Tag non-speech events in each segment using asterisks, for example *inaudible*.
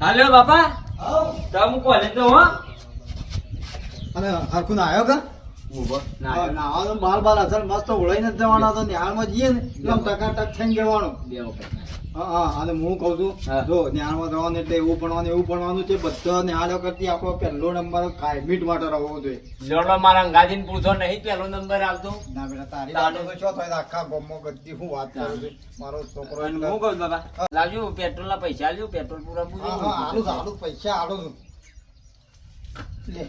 હાલો બાપા. તમે હું કોલેજ તો હો. અને હરખું ના આવ્યો કા ના નાવાનો બાલ બાર અસર મસ્ત ઓળાઈને જ જવાના તો ન્યાણમાં જઈએ ને એકદમ ટકાટક થઈને જવાનું. બે વખત. હા હા અને હું કહું છું. જો ન્યાણમાં જવાનું એટલે એવું ભણવાનું એવું ભણવાનું છે બધા ન્યાણો કરતી આપણો પહેલો નંબર કાયમીટ માટે રહેવો જોઈએ જોડો મારા અંગાજીને પૂછો નહીં પહેલો નંબર આવતો ના બેટા તારી તારે. છો તો શું થાય આખા ગામમાં ગદ્દી હું વાત કરું છું મારો છોકરો એને હું કહું બાબા લાવજો પેટ્રોલ ના પૈસા લ્યો પેટ્રોલ પૂરા હા આલું છું, પૈસા છું. લે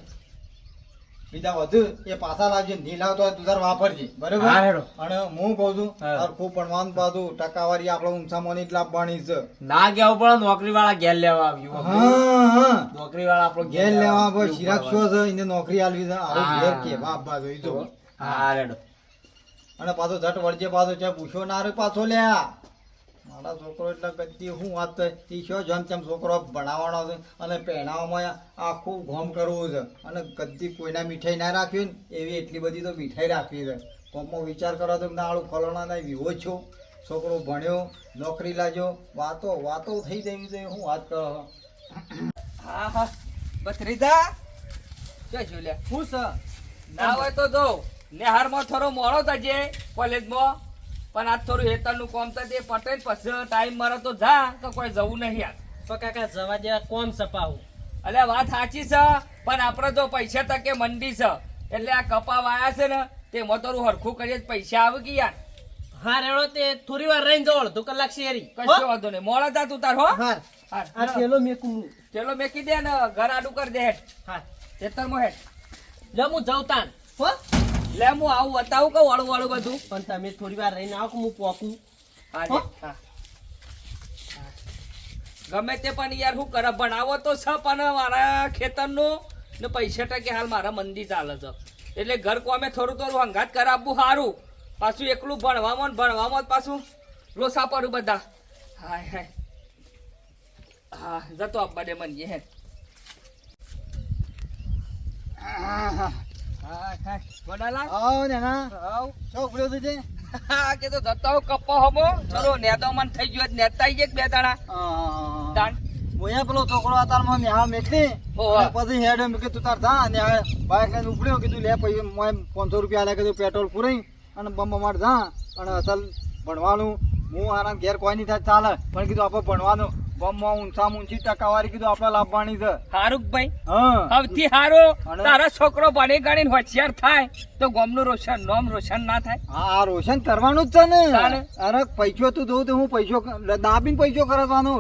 બીજા વધુ એ પાછા લાવજે નહીં લાવતો હોય તું તાર વાપરજે બરોબર? અને હું કહું છું હા. હરખું ભણવાનું પાછું ટકાવારી આપણે ઊંચામાં જ લાવવાની છે. ના ગયા ઉપર નોકરી વાળા ઘેર લેવા આવ્યું હા હા. નોકરી વાળા આપણો ઘેર લેવા આવ્યો શિરાક શો છે એને નોકરી આલવી છે. આવું. ઘેર કેવા આપવા જોઈ તો. હા રેડો અને પાછો ઝટ વળજે પાછો છે પૂછો ના રે પાછો લ્યા. મારા છોકરો એટલે કદી હું વાત એ શો જેમ તેમ છોકરો ભણાવવાનો છે? અને પહેણાવવામાં આખું ઘોમ કરવું છે. અને કદી કોઈના મીઠાઈ ના રાખવી ને એવી એટલી બધી તો મીઠાઈ રાખવી છે. કોમમાં વિચાર કરો તો નાળું ફલોણા ના વિવો છો. છોકરો ભણ્યો નોકરી લાગ્યો વાતો વાતો થઈ જવી છે હું વાત કરો હા હા. બથરીદા જો છું લે. હું છે ના હોય તો જો. નેહારમાં થોડો મોડો થજે કોલેજમાં. પણ આજ થોડું હેતરનું કોમ થજે પટે પછી ટાઈમ મળે તો જા તો કોઈ જવું નહીં યાર. તો કાકા જવા જેવા કોમ સપાવું એટલે વાત સાચી છે પણ આપણે જો પૈસા તકે મંડી છે એટલે આ કપા વાયા છે ને તે મોતરું હરખું કરીએ પૈસા આવે કે યાર? હા રેડો તે થોડી વાર રહીને જવો અડધો કલાક શેરી કશો વાંધો નહીં. મોડા જા તું તાર હો. હા આ થેલો મેકું ચેલો મેકી દે ને ઘર આડું કર દે હેઠ હા ખેતરમાં હેઠ લે હું જાઉં તાન હો? લે હું આવું બતાવું કે વાળું વાળું બધું. પણ તમે થોડી વાર રહીને આવો કે હું પોકું? હા હા. ગમે તે પણ યાર હું કરે ભણાવો તો છે પણ મારા ખેતરનો. ને પૈસા ટકે હાલ મારા મંદી ચાલે છે. એટલે ઘર કોમે થોડું થોડું હંગાત કરાવવું સારું. પાછું એકલું ભણવામાં ભણવામાં પાછું લોસા પડું બધા. હાય હાય. હા જતો આપવા દે મને હે. હા હા. તું તો તું પાંચસો રૂપિયા આલે કીધું પેટ્રોલ પૂરી અને બમ્બ બમાટ જા. અને અસલ ભણવાનું. હું આરામ ઘેર કોઈ નહીં થાય ચાલે. પણ કીધું આપણે ભણવાનું. બમમાં ઊંચા ઊંચી ટકાવારી કીધું આપણે લાવવાની છે. હારું કે ભાઈ? હા. સૌથી હારો તારા છોકરો ભણી ગણીને હોશિયાર થાય તો ગામનું રોશન નોમ રોશન ના થાય. હા રોશન કરવાનું જ છે ને. અરે પૈસો તું તો હું પૈસો દાબીને પૈસો કરવાનો.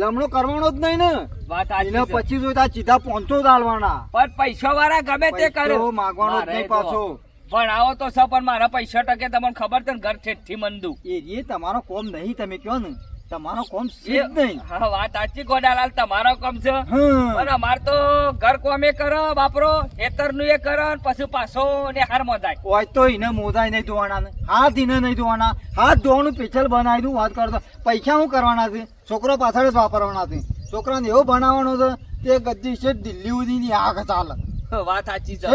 લમણો કરવાનો જ નહીં ને. વાત એને પછી જોઈ સીધા પહોંચો ચાલવાના પણ પૈસા વાળા ગમે તે કરે. માગવાનો જ નહીં પાછો. પણ આવો તો સર પણ મારા પૈસા ટકે તમને ખબર છે ઘર ઠેઠથી મંદુ. એ તમારો કોમ નહીં તમે કયો ને. તમારો કોમ છે નહીં. હા વાત સાચી ગોડાલાલ તમારો કોમ છે. અને અમાર તો ઘર કોમે કરો બાપરો નું એ કરો પછી પાછો ને હાર જાય હોય તો એને મોજાય નહીં ધોવાના ને. હાથ એને નહીં ધોવાના હાથ ધોવાનું પેચલ બનાવી દઉં વાત કરતો. પૈસા શું કરવાના છે? છોકરો પાછળ જ વાપરવાના છે. છોકરાને એવો બનાવવાનો છે તે ગદ્દી છે દિલ્હી સુધીની આગ ચાલે. *laughs* વાત સાચી છે.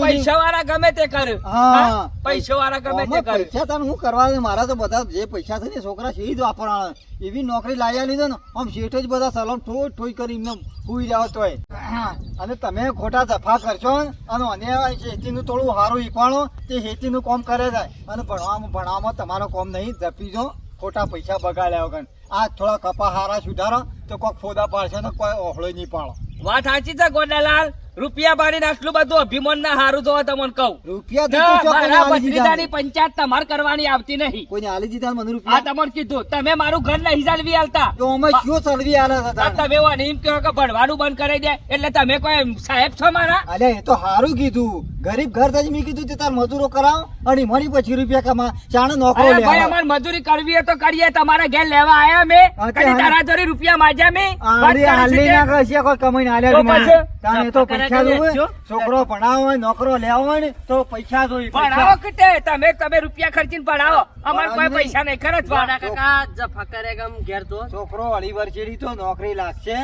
પૈસા વાળા ગમે તે કરે. હા. પૈસા વાળા ગમે તે કરે. પૈસા તને હું કરવા દે મારા તો બધા જે પૈસા છે ને છોકરા છે જ વાપરવાના એવી નોકરી લાવ્યા લીધો ને આમ શેઠ જ બધા સલામ ઠોઈ ઠોઈ કરી એમને હુઈ જાવ તોય. અને તમે ખોટા જફા કરશો અને અને ખેતીનું થોડું સારું ઈકવાણો તે ખેતીનું કામ કરે જાય અને ભણવામાં ભણવામાં તમારો કામ નહીં જપી જો ખોટા પૈસા બગાડ્યા વગર. આ થોડા કપા હારા સુધારો તો કોઈક ફોદા પાડશે ને કોઈ ઓહળો નહીં પાડો. વાત સાચી છે ગોડાલાલ? રૂપિયા પાડીને આટલું બધું અભિમાન ના હારું જોવા તમને કહું. રૂપિયા આલી પંચાયત તમારે કરવાની આવતી નહીં. કોઈને આલી દીધા મને આ રૂપિયા તમને કીધું. તમે મારું ઘર નહીં ચાલવી આલતા. અમે શું ચાલવી આલે? તમે એમ કહો કે ભણવાનું બંધ કરી દે. એટલે તમે કોઈ સાહેબ છો મારા? અરે એ તો હારું કીધું. ગરીબ ઘર થઈ મેં કીધું તે તાર મજૂરો કરાવ અને મળી પછી રૂપિયા કમા. ચાણે નોકરો લે ભાઈ અમાર મજૂરી કરવી હોય તો કરીએ. તમારા ઘેર લેવા આયા મેં. કદી તારા જોડે રૂપિયા માજ્યા મેં? હાલી છે ના? કશી કોઈ કમાઈને આલ્યા તો છોકરો ભણાવો હોય નોકરો લેવો હોય ને તો પૈસા જોઈ ભણાવો પૈસા. કે તમે તમે રૂપિયા ખર્ચીને ભણાવો અમારે કોઈ પૈસા નહીં ખરચ વાડા કાકા જફા ગમ ઘેર તો. છોકરો અઢી વર્ષેથી તો નોકરી લાગશે.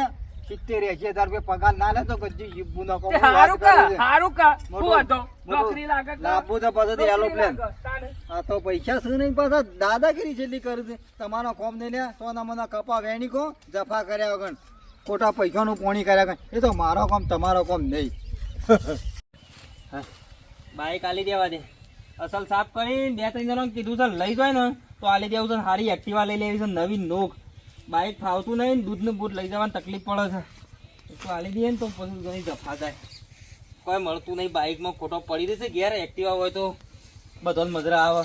સિત્તેર એસી હજાર રૂપિયા પગાર ના લે તો કદી જીભું ન કહું. હારું કા હારું કા. શું હતો નોકરી લાગે તો- તો પછી એરોપ્લેન. નોકરી લાગે, તાણે. આ તો પૈસા શું નહીં પાછા દાદાગીરી જેટલી કરી તમારો કોમ નહીં લે સોના મોના કપા વેણી કો જફા કર્યા વગર. ખોટા પૈસાનું પોણી કર્યા કરે. એ તો મારો કામ, તમારો કામ નહીં. બાઈક આલી દેવા દે. અસલ સાફ કરીને બે ત્રણ જણા કીધું છે લઈ જાય ને, તો આલી દેવું છે સારી એક્ટિવા લઈ લેવી છે નવી નોક. બાઈક ફાવતું નહીં દૂધનું બૂટ લઈ જવાની તકલીફ પડે છે. તો આલી દઈએ ને તો પછી ઘણી જફા થાય. કોઈ મળતું નહીં બાઇકમાં ખોટો પડી દેશે ઘેર એક્ટિવા હોય તો બધો મજરા આવે.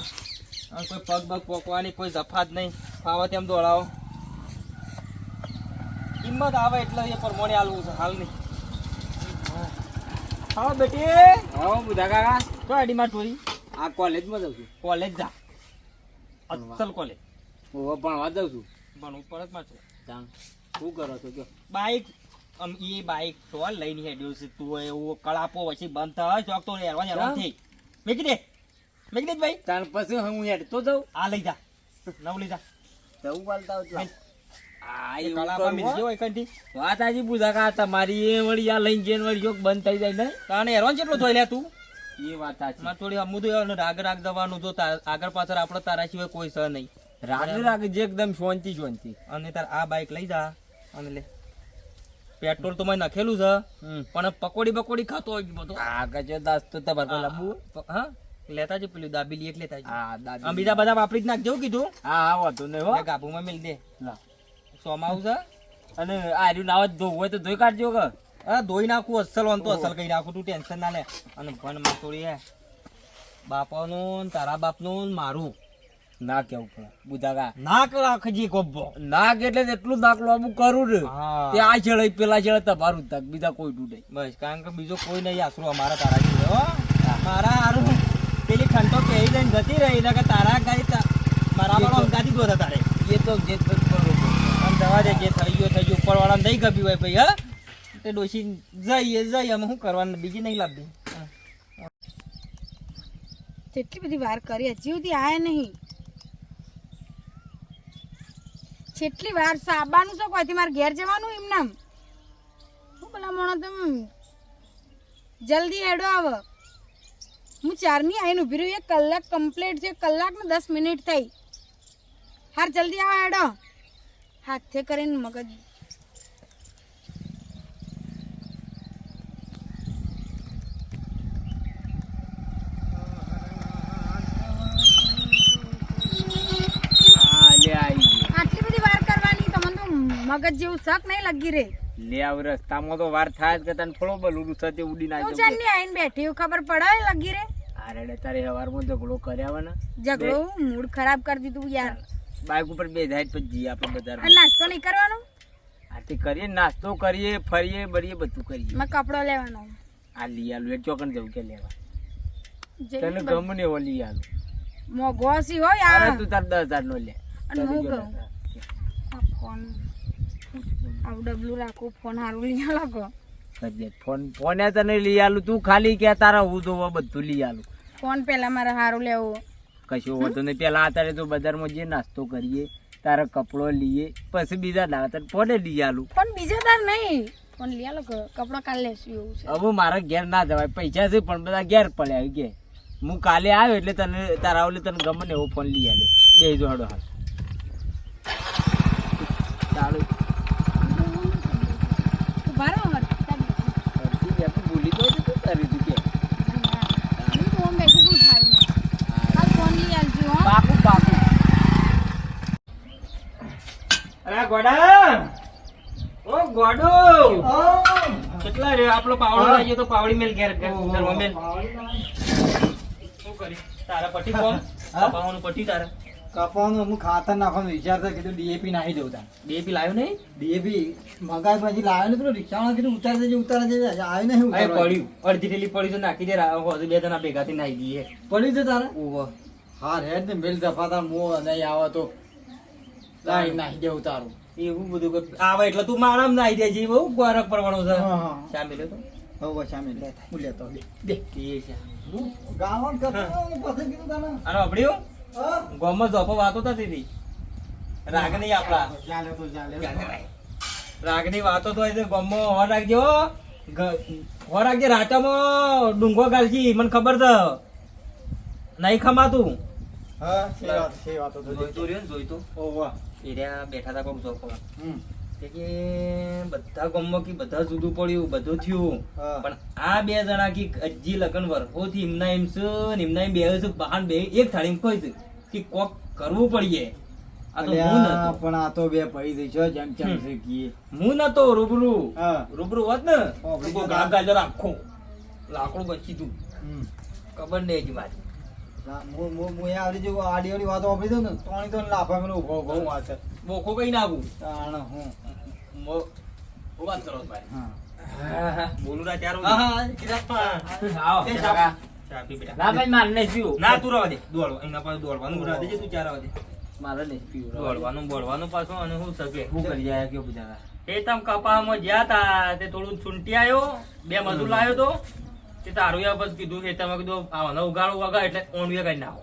કોઈ પગ પગ પોકવાની કોઈ જફા જ નહીં. ફાવે તેમ દોડાવો. કિંમત આવે એટલે એ પ્રમાણે આલવું છે હાલ નહીં. હા. બેટી. હા બુધા કાકા. તો આઈડીમાં ચોરી આ કોલેજમાં જાઉં છું. કોલેજ જા. અસલ કોલેજ. હું ભણવા જાઉં છું. ભણવું પરત જ છું જાણ શું કરો છો કયો બાઈક. આમ એ બાઈક તો લઈને હેડ્યો છે તું એવું કળાપો પછી બંધ થાય ચોક તો હેરવા હેરવા થઈ મેકી દે. મેકી દે ભાઈ. તાર પછી હું હેડ તો જાઉં. આ લઈ જા. નવ લઈ જા. જવું પાલતા વાત આજે બુધા કાકા તમારી એ વળી આ લઈને જઈને વળી જોક બંધ થઈ જાય ને. તાને હેરવાન કેટલો ધોઈ લે તું? એ વાત સાચી મારે થોડી અમુદ રાગ રાગ દવાનું જો આગળ પાછળ આપણે તારા સિવાય કોઈ સહ નહીં. રાગે રાગે જે એકદમ શાંતિ શાંતિ. અને તાર આ બાઈક લઈ જા અને લે. પેટ્રોલ તો મેં નાખેલું છે પણ પકોડી બકોડી ખાતો હોય બધો. કચો દાસ તો તમારે હા? લેતા જ પેલું દાબેલી એક લેતા જ. હા બીજા બધા વાપરી જ નાખજો કીધું. હા હા વાંધો નહીં હો. મેલ દે. લા. સોમાવું છે? અને આર્યું નાવ ધોવું હોય તો ધોઈ કાઢજો કે. હા ધોઈ નાખું અસલ વાન તો અસલ કઈ નાખું તું ટેન્શન ના લે. અને ભણમાં થોડી હે. બાપાનું તારા બાપનું મારું. ના કેવું પડે બુધાગા. નાક રાખજી કોબ્બો નાક એટલે એટલું નાક લોબું કરું ને તે આ છેડે પેલા છેડે તમારું તક બીજા કોઈ તૂટે બસ કારણ કે બીજો કોઈ નહીં આશરો અમારા તારા જેવો હો. મારા હારું પેલી ખંડો કહી દઈને જતી રહી કે તારા ગાડી મારા વાળો અંગાથી ગોતા તારે. એ તો જે જવા જે થઈ ગયો થઈ ગયો. ઉપર નહીં ગભી હોય ભાઈ, હા? તે ડોસી જઈએ જઈએ, અમે શું કરવાનું? બીજી નહીં લાવતી. જેટલી બધી વાર કરી, હજી સુધી આવે નહીં. જેટલી વાર સાબાનું શું કોઈ મારે ઘેર જવાનું એમ નામ. હું પેલા મોણો તમે જલ્દી એડો આવ. હું ચારની આવીને ઊભી રહી, એક કલાક કમ્પ્લીટ છે કલાક ને દસ મિનિટ થઈ. હાર જલ્દી આવો, હેડો. હાથે કરીને મગજ. તો મગજ જેવું શક નહીં લગી રે. લે આવ રસ્તામાં તો વાર થાય કે તને થોડો બલુડું થતે ઉડી ના હું ચાંદની આઈને બેઠી હું ખબર પડે લગી રે. અરે તારે હવારમાં ઝઘડો કર્યા વના ને. ઝઘડો મૂડ ખરાબ કરી દીધું યાર. બાઇક ઉપર બે જાય પછી જઈએ આપણે બધા નાસ્તો નહીં કરવાનો? આથી કરીએ નાસ્તો કરીએ ફરીએ બળીએ બધું કરીએ. મેં કપડો લેવાનો. આ લઈ આલું એ ચોકન જવું કે લેવા? તને ગમે ને એવો લઈ આલું. મોંઘો હસી હોય આ. તું તાર દસ હજાર નો લે. અને હું કહું? ફોન. આવું ડબલું રાખું ફોન હારું લઈ લાગો. ફોન ફોને તને લઈ આલું તું ખાલી કે તારા હું તો બધું લઈ આલું. ફોન પેલા મારે હારું લેવું. કશું હોતું નહીં. પેલા અત્યારે તો બજારમાં જઈએ નાસ્તો કરીએ તારા કપડો લઈએ પછી બીજા દાડા તારે ફોને લઈ આલું. પણ બીજા દાર નહીં. ફોન લઈ આલો કપડો કાલે લેશું એવું છે. હવે મારા ઘેર ના જવાય. પૈસા છે પણ બધા ઘેર પડ્યા કે હું કાલે આવ્યો એટલે તને તારા ઓલે તને ગમે ને એવો ફોન લઈ આલે. બે જોડો હાલ. ચાલુ. ભૂલી તો કરી કે હું તો આમ બેઠું છું થાળીમાં. હાલ પાકું પાકું અરે ગોડા. ઓ ગોડો. કેટલા રે? આપણો પાવડો લાગ્યો તો પાવડી મેલ ઘેર ઘેર મેલ. શું કરી? તારા પટી કોણ? પાવાનું પટી તારા? કપાવાનું હું ખાતર નાખવાનું વિચારતા કીધું ડીએપી નાખી દઉં ડીએપી લાવ્યો નહીં? ડીએપી મગાજ પછી લાવ્યો પેલું રિક્ષામાં કીધું ઉતાર દેજે ઉતાર દેજે. આવ્યો નહીં પડ્યું. અડધી પડી તો નાખી દે હજુ બે જણા ભેગાથી નાખી દઈએ. પડ્યું છે તારે? ઓહો હા હેડ ને મેલ દફાતા મો નહીં આવે તો. લાઈ નાખી દે ઉતારું. એવું બધું આવે એટલે તું મારામાં નાખી દેજે બહુ ગોરખ પડવાનો છે. હા, હા. શા મિલ્યો તો? હવે શામિલ હું. લેતો બે એ છે. હું ગાવાનું કરતો પછી કીધું તને. અરે અબડ્યો? હા. ગોમાં જોપો વાતો થતી હતી. રાગની આપડા ચાલે તો ચાલે રાગની વાતો તો હોય છે ગોમમાં હોર રાખજો. હોર રાખજે રાટામાં ડુંગો ગાલજી મને ખબર છે. નહીં ખમાતું. હા છે વાત છે વાતો તો જોઈતું રહ્યું ને જોઈતું. ઓવા એ બેઠા હતા કોક જોપો હમ. કે બધા ગામમાં કી બધા જુદું પડ્યું બધું થયું. પણ આ બે જણા કી લગન વરહોથી એમના એમ છે ને એમના એમ બે છે બહાન બે એક થાળી કોઈ છે. કે કોક કરવું પડીએ. પણ આ તો બે પડી દઈ છો જેમ હું નતો રૂબરૂ. રૂબરૂ હોત ને ગાજર આખો લાકડું બચી તું ખબર નહીં જો મારે. દોડવાનું બોડવાનું પાછું અને હું સગે. કરી જાય એ તમ કપામાં જ્યાં તા તે થોડું છૂંટી આવ્યો બે મજૂર લાવ્યો તો. તે તારું યા બસ કીધું કે તમે કીધું આવાનો ઉગાડો વગા એટલે ઓણવીએ કઈ નાખો.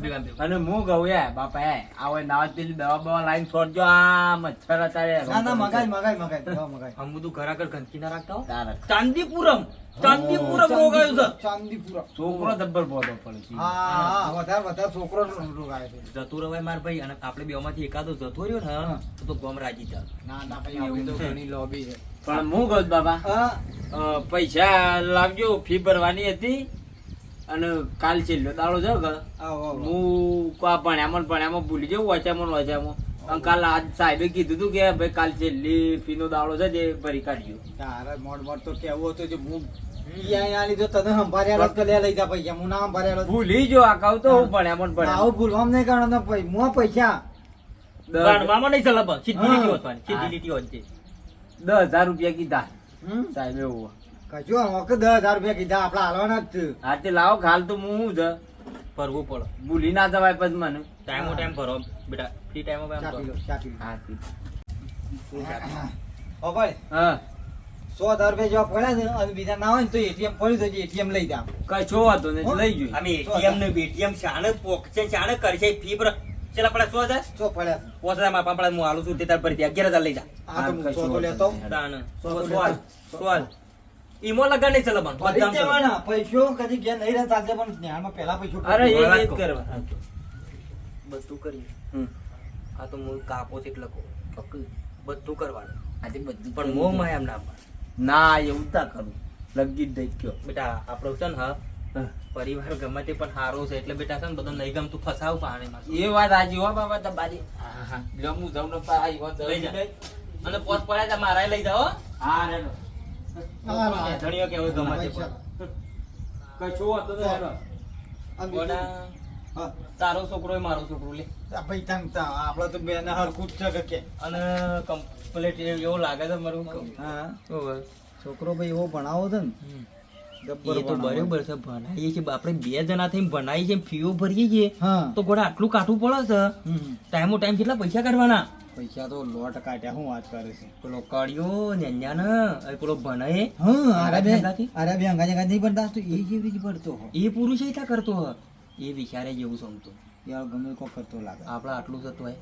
ભેગા ભેગા. અને હું કહું યાર બાપા યાર આવો નાવા પેલી દવા બવા લાઈન છોડજો આ મચ્છર અત્યારે ના ના મગાઈ મગાઈ મગાઈ મગાઈ આમ બધું ઘર ગંદકી ના રાખતા હો? ચાંદીપુરમ ચાંદીપુરમ રોગ છે. ચાંદીપુરા છોકરો જબ્બર બોધો પડે છે. હા વધારે વધારે છોકરો રોગાય છે. જતું રવાય માર ભાઈ અને આપણે બે માંથી એકાદો જતો રહ્યો ને તો ગોમ રાજી થાય. ના ના ભાઈ તો ઘણી લોબી છે. પણ હું કહું છું બાબા પૈસા લાવજો ફી ભરવાની હતી અને કાલ છેલ્લો દાડો છે કે હું કા ભણ્યામાં ભણ્યામાં ભૂલી જવું વાંચ્યામાં વાંચ્યામાં. અને કાલ આજ સાહેબે કીધું હતું કે ભાઈ કાલ છેલ્લી ફી નો દાડો છે જે ભરી કાઢજો. તારે મોડ મોડ તો કેવું હતું જે હું ઈ આઈ આલી તને સંભાળ્યા લઈ જા પૈસા હું ભૂલી જો આ કહું તો હું. ભણ્યામાં ભણ્યા આવું ભૂલવામ નહીં કરવાનો પૈ પૈસા. ભણવામાં નહીં ચાલે સીધી લીટી સીધી લીટી હોતી દસ હજાર રૂપિયા કીધા. સાહેબ એવું કજો હોકે દસ હજાર રૂપિયા કીધા આપડે હાલવાના જ છે. હા તે લાવો ખાલ તો હું જ ભરવું પડે. ભૂલી ના જવાય પછી મને. ટાઈમો ટાઈમ ભરો. બેટા ફ્રી ટાઈમ ચા પી લો, ચા પી લો. હા ઓ ભાઈ હા. સો હજાર રૂપિયા જેવા પડ્યા છે અને બીજા ના હોય ને તો એટીએમ પડ્યું તો એટીએમ લઈ જા છો વાતો ને લઈ ગયું. અમે એટીએમ ને એટીએમ શાણે પોકશે શાણે કરશે ફી પર પડે સો હજાર સો પડે પોસ હજાર પાપડા હું આલું છું તે તાર ભરી અગિયાર હજાર લઈ જા. આ તો હું સો તો લેતો. સોલ સોલ. ઈમો લગા નહીં ચલે પણ. પૈસો કદી ઘેર નહીં રહેતા આજે પણ જ્ઞાનમાં પહેલા પૈસો અરે એ જ કરવા. બધું કરી હમ. આ તો હું કાપો છે એટલે કહું. બધું કરવાનું. આજે બધું પણ મોહમાં એમ ના ના એવું તા કરું. લગી જ દઈ ગયો. બેટા આપણો છે ને હા. પરિવાર ગમે તે પણ સારો છે. એટલે બેટા છે ને બધું નહીં ગમતું ફસાવ પાણીમાં. એ વાત આજે હો બાબા તમારી જો હું જાઉં ને વાત લઈ જાય અને પોસ પડે તો મારા લઈ જાઓ હા. રે. ધણીઓ કે હવે ગમે તે કશો હતો તો હેડો. આ હા. તારો છોકરો એ મારો છોકરો લે. આ ભાઈ તને તો આપડે તો બેને હરખું જ છે કે કે. અને કમ્પ્લીટ એવું લાગે છે મારું. હા. છોકરો ભાઈ એવો ભણાવો છે ને એ તો. બરોબર છે ભણાઈએ છીએ આપણે બે જણા થઈને ભણાઈએ છીએ ફીઓ ભરીએ છીએ તો ઘોડા આટલું કાઠું પડે છે. ટાઈમો ટાઈમ કેટલા પૈસા કાઢવાના પૈસા તો લોટ કાઢ્યા હું વાત કરે છે પેલો નેન્યા ને એ પેલો ભણાય હા અરે બે? અરે બે અંગા જગા નહીં ભણતા તો એ જેવી જ ભણતો. એ પુરુષ એ ત્યાં કરતો હો એ વિચારે જેવું સમતો યાર ગમે કોક કરતો લાગે આપડા આટલું થતું હોય.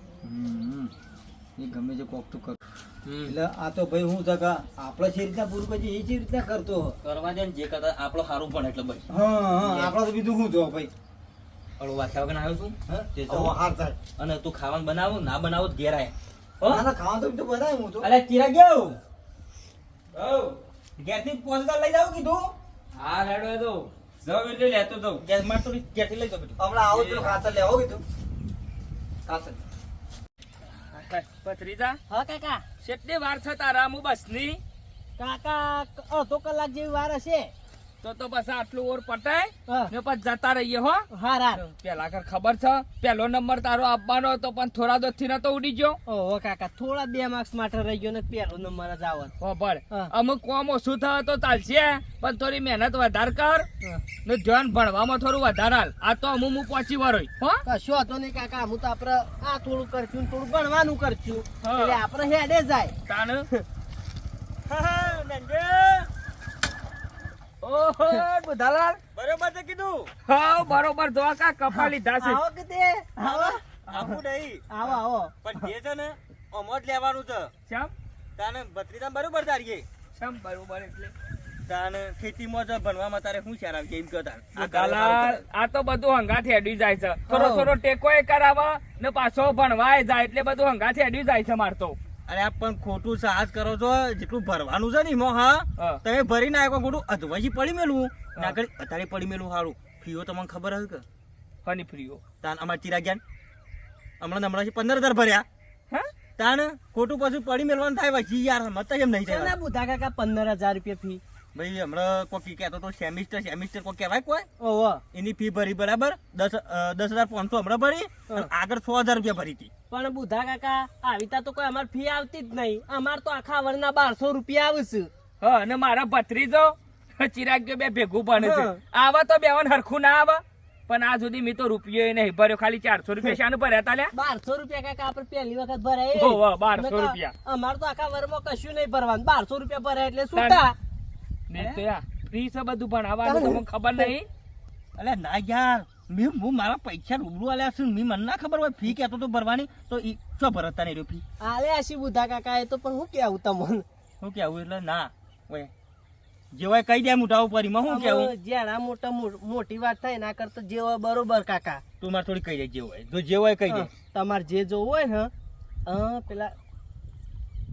એ ગમે તે કોક તો. એટલે આ તો ભાઈ હું છે આપણે જે રીતના પૂરું પછી એ જે રીતના કરતો કરવા દે ને જે કરતા આપણો સારું પણ એટલે ભાઈ હા હા આપણે તો બીજું શું જો ભાઈ? હળો વાંચ્યા વગર આવ્યો છું? તે તો હાર થાય. અને તું ખાવાનું બનાવો ના બનાવો તો ઘેર આય. ના ના ખાવાનું તો બીજું બનાવ્યું હું તો. અરે ચીરા ગયો? ગેસથી પોસતા લઈ જાવ કીધું? હા રેડો એ તો. જાવ એટલે લેતો તો. ગેસમાં તો ગેસથી લઈ જાવ હમણાં આવું તો ખાતર લેવો કીધું. ખાશે ભત્રીજા હા કાકા. કેટલી વાર છે તારા હું બસની? કાકા અડધો કલાક જેવી વાર હશે. તો તો બસ આટલું ઓર પટાય ને પછી જતા રહીએ હો. હાર પેલા કર ખબર છે. પેલો નંબર તારો આપવાનો હતો પણ થોડા દોસ્તથી નતો ઉડી ગયો. ઓહો કાકા થોડા બે માર્ક્સ માટે રહી ગયો ને પેલો નંબર જ આવવાનો હો ભળ હા. અમુક કોમ ઓછું થયો તો ચાલશે પણ થોડી મહેનત વધારે કર. ને ધ્યાન ભણવામાં થોડું વધારે હાલ. આ તો અમુક હું પહોંચી વરોય હો. કશો હતો નહીં કાકા હું તો આપડે આ થોડું કરશું થોડું ભણવાનું કરશું. હા. એટલે આપણે હેડે જાય. તાણ? *laughs* ઓહો બુધાલાલ. બરોબર છે કીધું? હા બરોબર. જો કા કપા લીધા છે. આવો કે આવો. આપું નહીં. આવો આવો. પણ જે છે ને અમો લેવાનું છે. ચમ તાને ભત્રીજા બરોબર તારીએ ચમ બરોબર એટલે? તાને ખેતીમાં જ ભણવામાં તારે શું ચાર આવી એમ કહો તાન આ તો બધું હંગાથી હેડી જાય છે. થોડો થોડો ટેકો એ કરાવે ને પાછો ભણવાય જાય એટલે બધું હંગાથી હેડી જાય છે મારતો અરે આ પણ ખોટું સાહસ કરો છો જેટલું ભરવાનું છે ને એમાં હા. તમે ભરી નાખો ખોટું. અધવાજી પડી મેલું. ના કરી અત્યારે પડી મેલું સારું ફીઓ તમને ખબર હશે કે? ફની ફ્રીઓ. તાન અમારા ચિરાગ્યાન હમણાં હમણાં પંદર હજાર ભર્યા. હા? તાન ખોટું પાછું પડી મેળવાનું થાય પછી યાર મત એમ નહીં થાય. બુધા કાકા પંદર હજાર રૂપિયા ફી ભાઈ હમણાં કોઈ કહેતો તો સેમિસ્ટર સેમિસ્ટર કોઈ કહેવાય કોઈ? ઓહો. એની ફી ભરી બરાબર દસ દસ હજાર પાંચસો હમણાં ભરી આગળ છ હજાર રૂપિયા ભરી હતી પણ બુધા કાકા આવી તા કોઈ અમાર ફી આવતી જ નહીં. અમાર તો આખા વરના બારસો રૂપિયા આવશે. હા અને મારા ભત્રીજો ચિરાગ બે ભેગું ભણે છે. આવા તો બેવન હરખું ના આવે. પણ આ સુધી મેં તો રૂપિયો નહીં ભર્યો. ખાલી ચારસો રૂપિયા શાનું ભર્યા તા બારસો રૂપિયા કાકા આપણે પહેલી વખત ભરાય. ઓહો, 1200 રૂપિયા. અમાર તો આખા વરમાં કશું નહીં ભરવાનું. બારસો રૂપિયા ભરાય એટલે છૂટા ને તો યાર ફ્રી છે બધું ભણાવવાનું તમને ખબર નહીં. અલે ના યાર. મેં હું મારા પૈસા રૂબરૂ આલ્યા છે મેં મને ના ખબર હોય ફી કહેતો તો ભરવાની તો ઈ શું ભરતા નહીં રહ્યો ફી? આલે આશી બુધા કાકા એ તો પણ હું કહેવું તમને? કે આવું એટલે ના ઓય. જેવાય કહી દે મોટા ઉપર એમાં શું કહેવું? જ્યાં આ મોટા મોટી વાત થાય ના કરતો જે હોય બરોબર કાકા. તું મારે થોડી કહી દે જે હોય. જો જે હોય કહી દે. તમારે જે જોવું હોય ને હા પેલા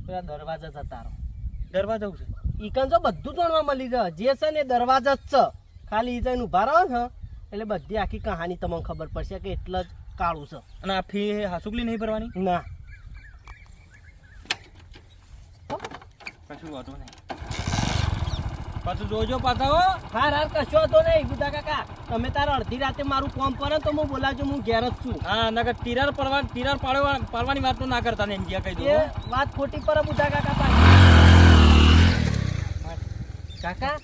પેલા દરવાજા છે તારો. દરવાજા છે. ઈકન જો બધું જાણવા મળી જાય. જે છે ને દરવાજા જ છે. ખાલી ઈ જઈને ઊભા રહો ને એટલે બધી આખી કહાની તમને ખબર પડશે કે એટલે જ કાળું છે. અને આ ફી હાસુકલી નહીં ભરવાની? ના. કશું વાંધો નહીં. પાછું જોજો પાછા હો. હાર હાર કશો હતો નહીં. બુધા કાકા તમે તાર અડધી રાતે મારું કોમ પર તો હું બોલાવજો હું ઘેર જ છું. હા નકર તિરાર પડવા તિરાર પાડવા પાડવાની વાત તો ના કરતા ને એમ જ્યાં કહી દો વાત ખોટી પર બુધા કાકા પાછી કાકા.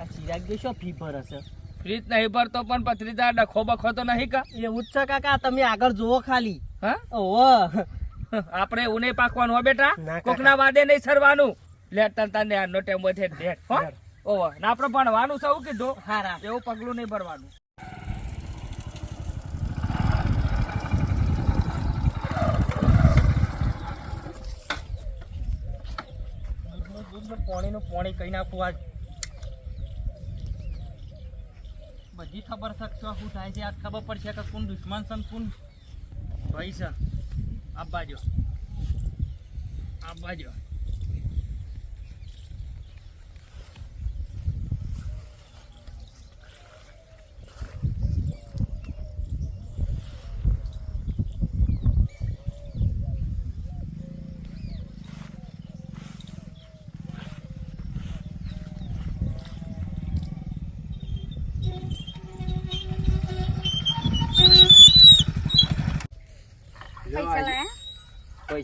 આ ચિરાગ જે શું ફી ભરે છે ફ્રી નહીં ભરતો પણ પત્રીજા ડખો બખો તો નહીં કા? એવું જ છે કાકા તમે આગળ જુઓ ખાલી. હા? ઓહો. આપણે એવું નહીં પાકવાનું હો બેટા. કોકના વાદે નહીં સરવાનું. લે તન તને આનો ટેમ વધે દે હો. ઓહો ને આપણે ભણવાનું સૌ કીધું. હારા. એવું પગલું નહીં ભરવાનું. પાણીનું પાણી કઈ નાખવું આજ? બધી ખબર છે કે શું થાય છે? આ ખબર પડશે કે કોણ દુશ્મન છે કોણ ભાઈ છે. આ બાજુ આ જો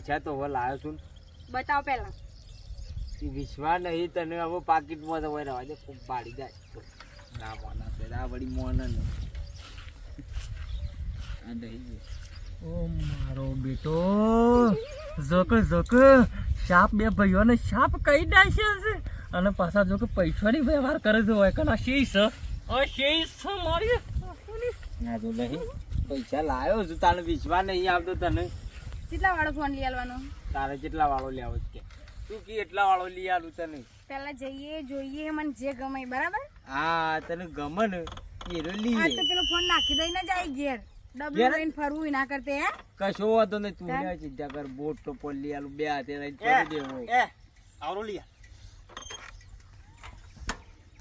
પૈસા તો હવે લાવ્યો છું બતાવ પહેલા. વિશ્વા વિશ્વાસ નહીં તને હવે પાકીટમાં તો હોય રહેવા દે ખૂબ પાડી જાય. ના મોના પેલા વળી મોન ને આ દઈ દે. ઓ મારો બેટો ઝક ઝક. સાપ બે ભાઈઓને સાપ કઈ ડાશે છે. અને પાછા જો કે પૈસાની વ્યવહાર કરે છે હોય કના શેષ અ શેષ છે મારી. ના તો નહીં. પૈસા લાવ્યો છું તારે વિશ્વા નહીં આવતો તને. કેટલા વાળો ફોન લઈ આવવાનો તારે કેટલા વાળો લઈ આવો કે તું કી એટલા વાળો લઈ આલું તને? પહેલા જઈએ જોઈએ મને જે ગમે બરાબર? હા તને ગમે ને એનો આ તો પેલો ફોન નાખી દઈને જાય ઘેર. ડબલ લઈને ફરવું ના કરતે હે? કશો વાતો ને તું લે ચિંતા કર બોટ તો પર લઈ આલું બે હાથે લઈને ફરી દેવો. એ આવરો લીયા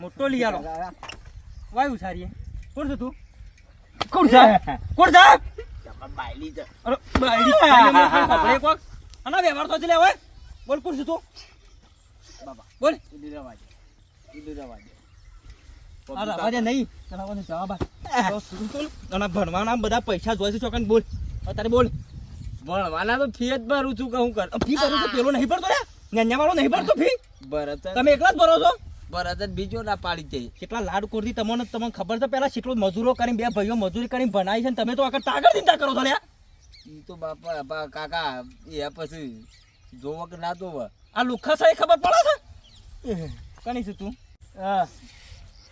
મોટો લઈ આલો. વાયુ સારી કોણ છે તું? કોણ છે? કોણ છે? બાયલી છે અરે બાયડી આપણે આના વ્યવહાર તો જ લે હોય બોલ બાબા. નહીં. જવાબ તો શું અને ભણવાના બધા પૈસા જોઈશે ચોકન બોલ. અત્યારે બોલ. ભણવાના તો ફી જ ભરું છું કે હું કર? ફી ભરું છે પેલો નહીં ભરતો ન્યાન્યા વાળો નહીં ભરતો ફી. ભરત તમે એકલા જ ભરો છો? જ બીજો ના પાડી દે. કેટલા લાડ કોરથી તમને તમને ખબર છે પેલા કેટલું મજૂરો કરીને બે ભાઈઓ મજૂરી કરીને ભણાય છે ને તમે તો આગળ તાગડ ચિંતા કરો છો લ્યા. ઈ તો બાપા બા કાકા એ પછી જોવો કે ના જોવો. આ લુખા સાહેબ ખબર પડે છે? કણી છે તું? આ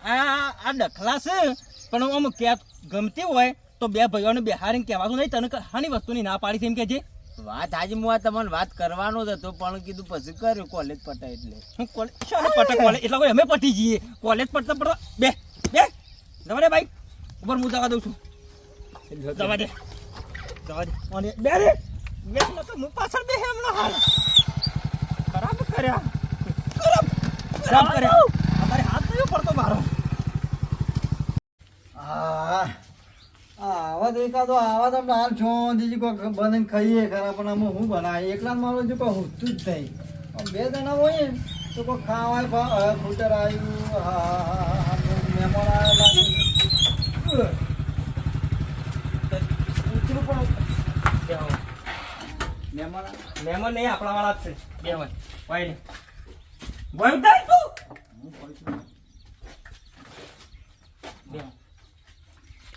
આ આ ડખલા છે પણ આમ કે ગમતી હોય તો બે ભાઈઓને બેહારીને કહેવાનું નહીં તને હાની વસ્તુની ના પાડી છે એમ કે છે? વાત આજે હું આ તમને વાત કરવાનો જ હતો પણ કીધું પછી કર્યું કોલેજ પટા એટલે. હું કોલેજ શાને કોલેજ એટલે કોઈ અમે પટી જઈએ. કોલેજ પડતા પડતા બે બે જવા દે ભાઈ. ઉપર હું જવા દઉં છું. જવા દે. જવા દે. અને બે રે. બે તો હું પાછળ બે હમણાં હાલ. ખરાબ કર્યા. ખરાબ કર્યા. અમારે હાથ થયો પડતો મારો. આ આવા તો એકાદો આવા તો હાલ છો દીજી કોઈ બને ખાઈએ ખરા પણ અમે હું બનાવીએ? એકલા મારો જો કોઈ હોતું જ નહીં. આમ બે જણા હોય તો કોઈ ખાવાય ફૂટર આવ્યું હા મહેમાન આવેલા ઉતરું પણ બેહો. મહેમાન. મહેમાન નહીં આપણા વાળા જ છે. બે હોય. હોય ને હોય તાર તું?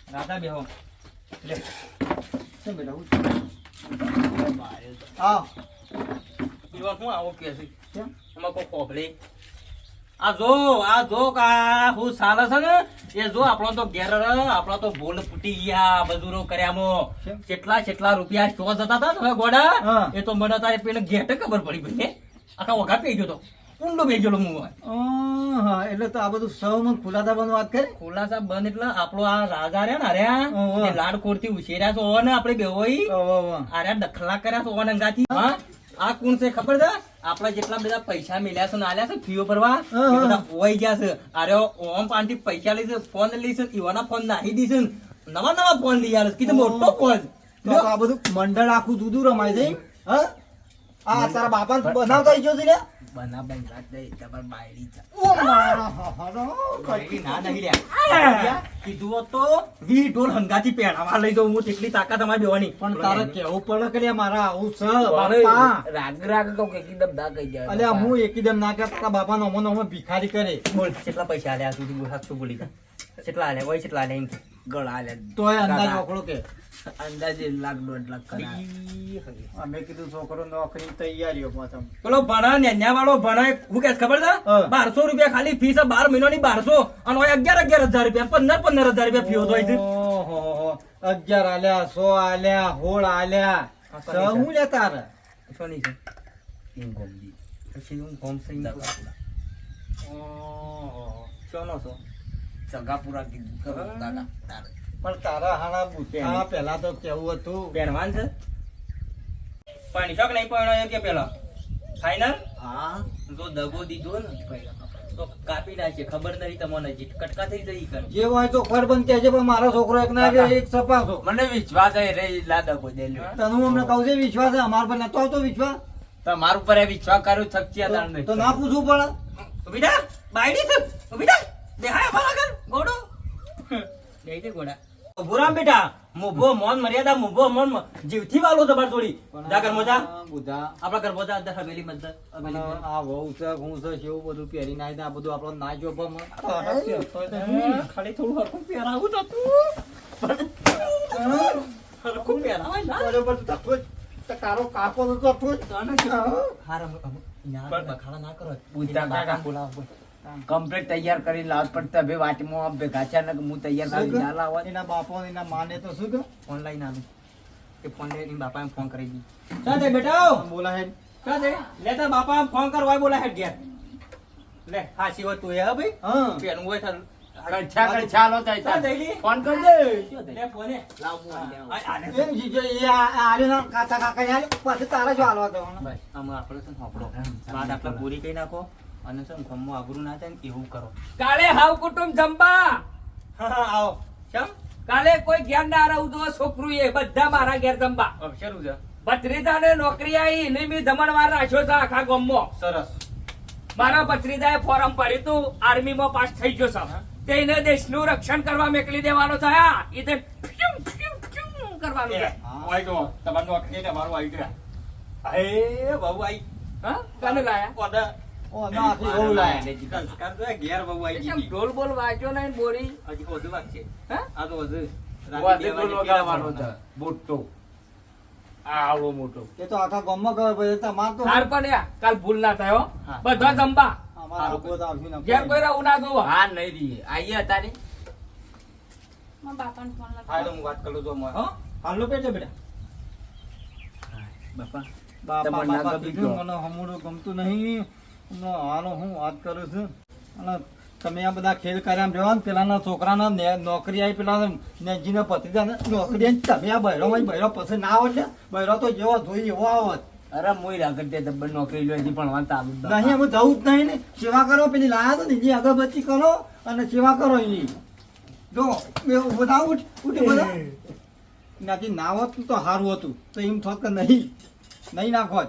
રાધા બેહો લે કેમ બેટા ઉઠ. આવ. ઈવન હું આવો કે છે કેમ? કોઈ કોભળે આ જો આ જો કા હું સાલે છે ને એ જો આપણો તો ઘેર આપણો તો બોલ ફૂટી ગયા મજૂરો કર્યામાં કેટલા કેટલા રૂપિયા શો જતા હતા તમે ગોડા હા. એ તો મને તારે પેલે ઘેટે ખબર પડી ભાઈ આખા વઘા પી ગયો તો ઊંડો બેજેલો હા એટલે તો આ બધું સૌ ખુલાસા બંધ વાત કરી? ખુલાસા બંધ એટલે આપણો આ રાજા રે ને અરે ઓહો. થી ઉછેર્યા છો ને આપણે બેહોઈ ઓહો. દખલા કર્યા છો અંગાથી. હા. આ કોણ છે ખબર છે? આપડા જેટલા બધા પૈસા મિલ્યા છે ને આલ્યા છે ફીઓ ભરવા બધા ગયા છે. અરે ઓમ પાંથી પૈસા લઈશ ફોન લઈશ ઈવાના ફોન નાખી દઈશ નવા નવા ફોન લઈ આવે કીધું મોટો ફોન. આ બધું મંડળ આખું જુદું રમાય છે. હા? આ તારા બાપા બનાવતા ઈ જો છે લે બના બન રાત દે તમાર બાયડી છે. ઓ મારા હારો. બાયડી ના નહીં લ્યા. કીધું તો વી ઢોલ હંગાથી પહેરાવા લઈ જાઉં હું તેટલી તાકાત અમારી બેવાની. પણ તારે કેવું પડે કે મારા આવું છે બાપા. રાગ રાગ કે એકદમ દા કહી જાય અલ્યા હું એકદમ ના કે તારા બાપા નોમો નોમો ભિખારી કરે. બોલ કેટલા પૈસા આલ્યા સુધી સાચું બોલી કેટલા આલ્યા હોય કેટલા આલ્યા એમ ગળા આલ્યા. તોય અંદાજ ઓકળો કે. અંદાજે લાખ દોઢ લાખ અમે કીધું છોકરો નોકરી તૈયારીઓ પાછળ પેલો ભણા નેન્યા વાળો ભણા હું કે ખબર છે? બારસો રૂપિયા ખાલી ફીસ છે બાર મહિનાની બારસો. અને ઓય અગિયાર અગિયાર હજાર રૂપિયા પંદર પંદર હજાર રૂપિયા ફી હોય છે. અગિયાર આલ્યા સો આલ્યા હોળ આલ્યા. સ હું લે તારે? સોની છે. એમ ગમદી પછી હું હોમ સિંગ સોનો છો. સગા પૂરા કીધું કરો દાદા તારે. પણ તારા હાણા બુઠા પેલા તો કેવું હતું? પહેરવાન છે? પાણી શોખ નહીં પડ્યો કે પેલા. ફાઈનલ હા. જો દગો દીધો ને તો કાપી નાખે ખબર નહીં તમને જીત કટકા થઈ જઈ કર જે હોય તો ખર બંધ કહેજે પણ મારો છોકરો એક ના એક સપાસો મને વિશ્વાસ છે રે લાદા કોઈ દે તને હું અમને કહું છે વિશ્વાસ છે અમાર પર નતો તો વિશ્વાસ તમારું પર વિશ્વાસ કર્યો છક્યા તાર તો- તો ના પૂછવું પડે? ઉભીડા બાયડી છે. ઉભીડા દેખાય અમારા આગળ ગોડો. દે દે ગોડા. ભૂરામ બેટા મોભો મોન મર્યાદા મોભો મોન જીવથી વાલો તમાર જોડી જા ઘર મોજા. બુધા. આપણા ઘર મોજા અંદર હવેલી મત આ વહુ છે હું છે કેવું બધું પહેરી નાખી આ બધું આપણો ના જો બમ ખાલી થોડું હરખું પહેરાવું તો હરખું પહેરાવાય ના. બરોબર તો તારો કાકો તો તું જ. હાર બખાડા ના કરો. બુધા કાકા. બોલાવો કમ્પ્લીટ તૈયાર કરી લાવ પણ તમે વાટમાં ભેગા છે ને હું તૈયાર કરી ના લાવવા એના બાપો એના માને તો શું કે ઓનલાઈન આલું. કે ફોન લે એની બાપાએ ફોન કરી દી. ક્યાં બેટા? બોલા હે. ક્યાં લે તાર બાપા ફોન કરવા બોલા હે ઘેર. લે હા શિવ તું હે ભાઈ. હા. પેલું હોય તાર. કચ્છા કચ્છા લો. થાય ક્યાં છે. જઈલી? લે ફોને લાવ હું આલી આવું. આ- આને જીજો એ આ- આ ના કાકા કાકા એ આલ્યો. તારા જ હાલવા જવાનું. બસ આમાં આપણે છે ને વાત આપણે પૂરી કરી નાખો. અને છે ગમો ખમો ના થાય ને એવું કરો. કાલે હાવ કુટુંબ હા હા આવો. કેમ કાલે કોઈ ઘેર ના રહું તો છોકરું એ બધા મારા ઘેર જંબા શરૂ છે? ભત્રીજાને નોકરી આવી એને બી જમણવાર રાખ્યો છે આખા ગમો સરસ. મારા ભત્રીજાએ ફોરમ ભર્યું તું આર્મીમાં પાસ થઈ ગયો છે. તેને દેશનું રક્ષણ કરવા મેકલી દેવાનો છે. આ ઈ તે કરવાનું છે. આઈ ગયો. તમારું નોકરી તમારું આવી ગયા. અરે બહુ આઈ. હા કાને લાયા? ઓર્ડર ઓ, ના, આખી વહુ લાયા. તો ઘેર બહુ આઈ ગઈ. ઢોલ બોલ વાંચ્યો નહીં બોરી? હજી વધુ વાત છે હા? આ તો વધુ. વાદે તો લગાવવાનો છે મોટો. આવડો મોટો. એ તો આખા ગામમાં ખબર પડે તમાર તો હાર પણ કાલ ભૂલ ના થાય હો. બધા જંબા. અમારા લોકો તો આવશે ને. ઘેર કોઈ રહું ના જોવા હા નહીં રહી આઈએ અત્યારે બાપાને ફોન લગાવ. હા હું વાત કરું છું હો? હાલો પેટે બેટા બાપા. બાપા? મને હમુડું ગમતું નહીં. હાલો હું વાત કરું છું. અને તમે આ બધા ખેલ કર્યા જવા ને પેલાના છોકરાના ને- નોકરી આવી પેલા નેજીના પતિદાને નોકરી તમે આ બૈરો બૈરો પછી ના આવત બૈરો તો જેવો જોઈ એવો આવત અરે મોય આગળ તે દબ્બર નોકરી લો એથી ભણવા તાલું જ ના નહીં અમે જવું જ નહીં ને. સેવા કરો પેલી લાયા તો ને જે અગરબત્તી કરો અને સેવા કરો એની. જો બધા ઉઠ ઉઠી બધા. નાખી ના હોત તો સારું હતું. તો એમ થોત કે નહીં. નહીં નાખોત